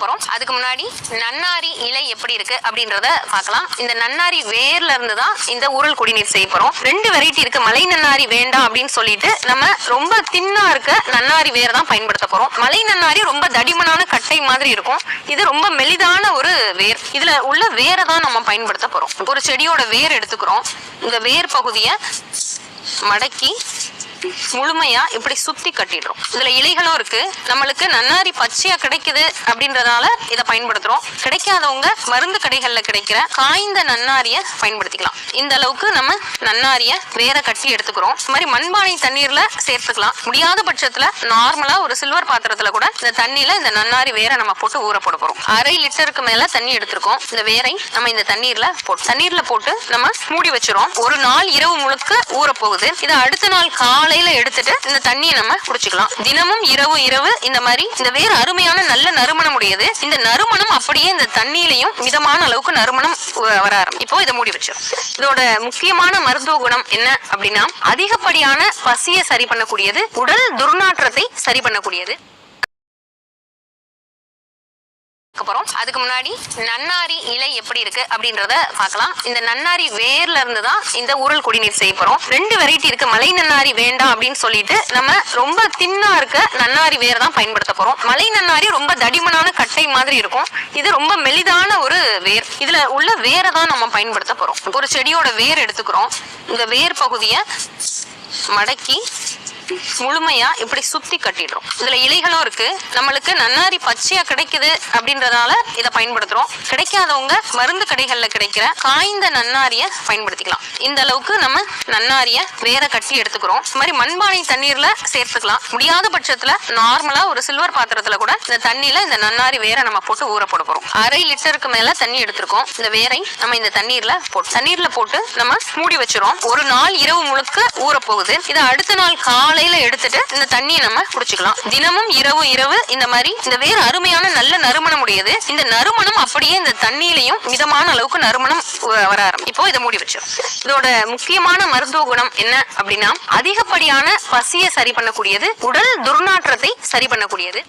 போகிறோம் அதுக்கு முன்னாடி நன்னாரி இலை எப்படி இருக்கு அப்படின்றத பார்க்கலாம். இந்த நன்னாரி வேர்ல இருந்து தான் இந்த ஊரல் குடிநீர் செய்ய போறோம். ரெண்டு வெரைட்டி இருக்கு. மலை நன்னாரி வேண்டாம் அப்படின்னு சொல்லிட்டு நம்ம ரொம்ப தின்னா இருக்க நன்னாரி வேர் தான் பயன்படுத்த போறோம். மலை நன்னாரி ரொம்ப தடிமனான கட்டை மாதிரி இருக்கும். இது ரொம்ப மெலிதான ஒரு வேர். இதுல உள்ள வேரை தான் நம்ம பயன்படுத்த போறோம். ஒரு செடியோட வேர் எடுத்துக்கிறோம். இந்த வேர் பகுதியை மடக்கி முழுமையா இப்படி சுத்தி கட்டிடுறோம். இதுல இலைகளும் இருக்கு. நம்மளுக்கு நன்னாரி பச்சையா கிடைக்குது அப்படின்றதால இதை பயன்படுத்துறோம். கிடைக்காதவங்க மருந்து கடைகள்ல கிடைக்கிற காய்ந்த நன்னாரிய பயன்படுத்திக்கலாம். இந்த அளவுக்கு நம்ம நன்னாரிய வேற கட்டி எடுத்துக்கிறோம். இந்த மாதிரி மண்பானை தண்ணீர்ல சேர்த்துக்கலாம். முடியாத பட்சத்துல நார்மலா ஒரு சில்வர் பாத்திரத்துல கூட இந்த தண்ணியில இந்த நன்னாரி வேரை நம்ம போட்டு ஊற போட போறோம். அரை லிட்டருக்கு மேல தண்ணி எடுத்திருக்கோம். இந்த வேரை நம்ம இந்த தண்ணீர்ல போட்டு தண்ணீர்ல போட்டு நம்ம மூடி வச்சிரும் ஒரு நாள் இரவு முழுக்க ஊற போகுது இதை அடுத்த நாள் காலையில எடுத்துட்டு இந்த தண்ணியை நம்ம குடிச்சுக்கலாம். தினமும் இரவு இரவு இந்த மாதிரி இந்த வேர் அருமையான நல்ல நறுமணம் உடையது. இந்த நறுமணம் அப்படியே இந்த தண்ணியிலையும் மிதமான அளவுக்கு நறுமணம் வர ஆரம்பி இப்போ இதை மூடி வச்சிடும் இதோட முக்கியமான மருத்துவ குணம் என்ன அப்படின்னா அதிகப்படியான பசியை சரி பண்ணக்கூடியது உடல் துர்நாற்றத்தை சரி பண்ணக்கூடியது. பார்க்க போறோம். அதுக்கு முன்னாடி நன்னாரி இலை எப்படி இருக்கு அப்படின்றத பார்க்கலாம். இந்த நன்னாரி வேர்ல இருந்து தான் இந்த உரல் குடிநீர் செய்ய போறோம். ரெண்டு வெரைட்டி இருக்கு. மலை நன்னாரி வேண்டாம் அப்படின்னு சொல்லிட்டு நம்ம ரொம்ப தின்னா இருக்க நன்னாரி வேர் தான் பயன்படுத்த போறோம். மலை நன்னாரி ரொம்ப தடிமனான கட்டை மாதிரி இருக்கும். இது ரொம்ப மெலிதான ஒரு வேர். இதுல உள்ள வேரை தான் நம்ம பயன்படுத்த போறோம். ஒரு செடியோட வேர் எடுத்துக்கிறோம். இந்த வேர் பகுதியை மடக்கி முழுமையா இப்படி சுத்தி கட்டிடுறோம். இதுல இலைகளும் இருக்கு. நம்மளுக்கு நன்னாரி பச்சையா கிடைக்குது அப்படின்றதால இதை பயன்படுத்துறோம். கிடைக்காதவங்க மருந்து கடைகள்ல கிடைக்கிற காய்ந்த நன்னாரிய பயன்படுத்திக்கலாம். இந்த அளவுக்கு நம்ம நன்னாரிய வேற கட்டி எடுத்துக்கிறோம். இந்த மாதிரி மண்பானை தண்ணீர்ல சேர்த்துக்கலாம். முடியாத பட்சத்துல நார்மலா ஒரு சில்வர் பாத்திரத்துல கூட இந்த தண்ணியில இந்த நன்னாரி வேரை நம்ம போட்டு ஊற போட போறோம். அரை லிட்டருக்கு மேல தண்ணி எடுத்திருக்கோம். இந்த வேரை நம்ம இந்த தண்ணீர்ல போட்டு தண்ணீர்ல போட்டு நம்ம மூடி வச்சிரும் ஒரு நாள் இரவு முழுக்க ஊற போகுது இதை அடுத்த நாள் கையில எடுத்துட்டு இந்த தண்ணியை நம்ம குடிச்சுக்கலாம். தினமும் இரவு இரவு இந்த மாதிரி இந்த வேர் அருமையான நல்ல நறுமணம் உடையது இந்த நறுமணம் அப்படியே இந்த தண்ணியிலையும் மிதமான அளவுக்கு நறுமணம் வ- வர ஆரம்பி இப்போ இதை மூடி வச்சிரும். இதோட முக்கியமான மருத்துவ குணம் என்ன அப்படின்னா அதிகப்படியான பசியை சரி பண்ணக்கூடியது உடல் துர்நாற்றத்தை சரி பண்ணக்கூடியது.